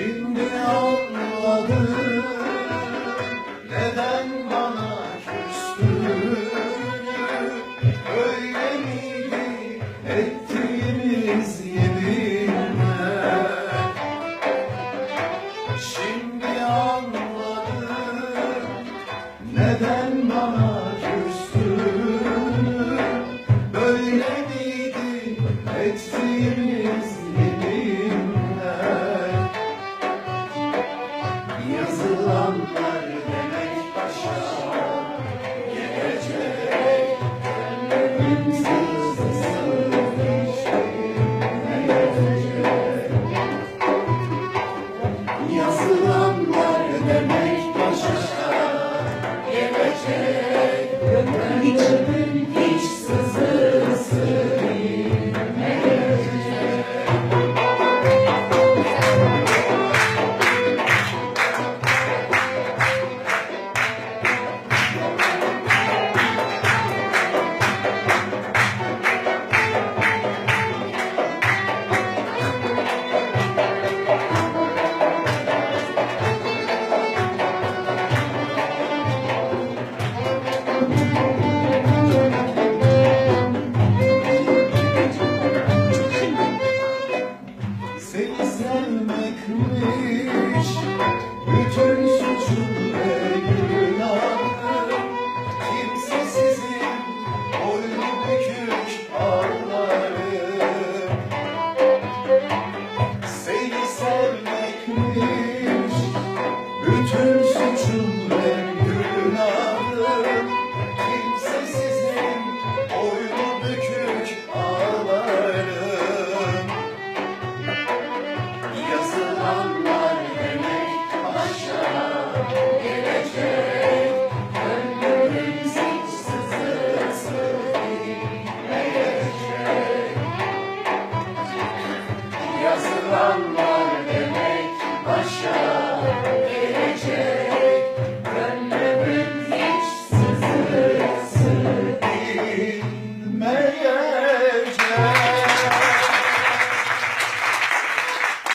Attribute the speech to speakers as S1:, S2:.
S1: Şimdi anladım neden bana küstün. Öyle miydi ettiğimiz yeminler Şimdi anladım neden bana küstün. Böyle Thank you. 你转身去。